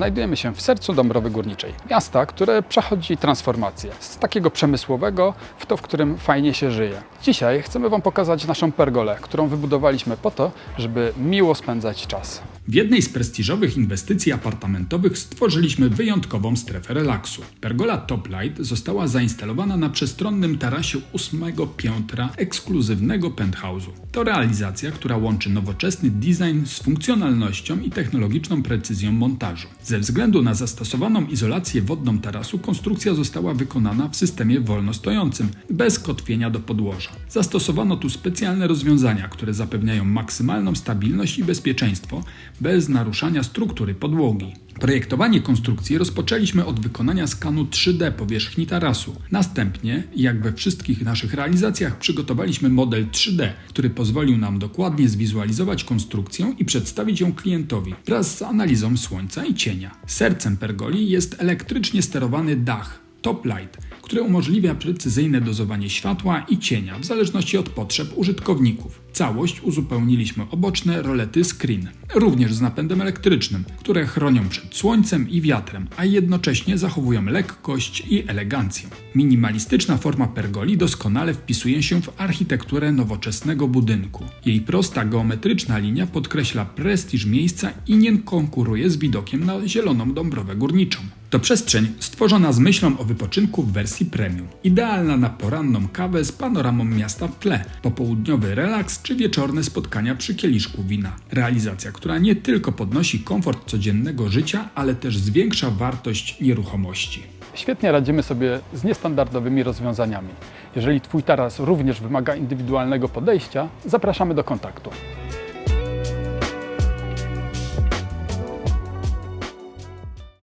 Znajdujemy się w sercu Dąbrowy Górniczej, miasta, które przechodzi transformację z takiego przemysłowego w to, w którym fajnie się żyje. Dzisiaj chcemy Wam pokazać naszą pergolę, którą wybudowaliśmy po to, żeby miło spędzać czas. W jednej z prestiżowych inwestycji apartamentowych stworzyliśmy wyjątkową strefę relaksu. Pergola Top Light została zainstalowana na przestronnym tarasie ósmego piętra ekskluzywnego penthouse'u. To realizacja, która łączy nowoczesny design z funkcjonalnością i technologiczną precyzją montażu. Ze względu na zastosowaną izolację wodną tarasu konstrukcja została wykonana w systemie wolnostojącym, bez kotwienia do podłoża. Zastosowano tu specjalne rozwiązania, które zapewniają maksymalną stabilność i bezpieczeństwo, bez naruszania struktury podłogi. Projektowanie konstrukcji rozpoczęliśmy od wykonania skanu 3D powierzchni tarasu. Następnie, jak we wszystkich naszych realizacjach, przygotowaliśmy model 3D, który pozwolił nam dokładnie zwizualizować konstrukcję i przedstawić ją klientowi wraz z analizą słońca i cienia. Sercem pergoli jest elektrycznie sterowany dach Top Light, który umożliwia precyzyjne dozowanie światła i cienia w zależności od potrzeb użytkowników. Całość uzupełniliśmy o boczne rolety screen, również z napędem elektrycznym, które chronią przed słońcem i wiatrem, a jednocześnie zachowują lekkość i elegancję. Minimalistyczna forma pergoli doskonale wpisuje się w architekturę nowoczesnego budynku. Jej prosta geometryczna linia podkreśla prestiż miejsca i nie konkuruje z widokiem na zieloną Dąbrowę Górniczą. To przestrzeń stworzona z myślą o wypoczynku w wersji premium. Idealna na poranną kawę z panoramą miasta w tle, popołudniowy relaks czy wieczorne spotkania przy kieliszku wina. Realizacja, która nie tylko podnosi komfort codziennego życia, ale też zwiększa wartość nieruchomości. Świetnie radzimy sobie z niestandardowymi rozwiązaniami. Jeżeli Twój taras również wymaga indywidualnego podejścia, zapraszamy do kontaktu.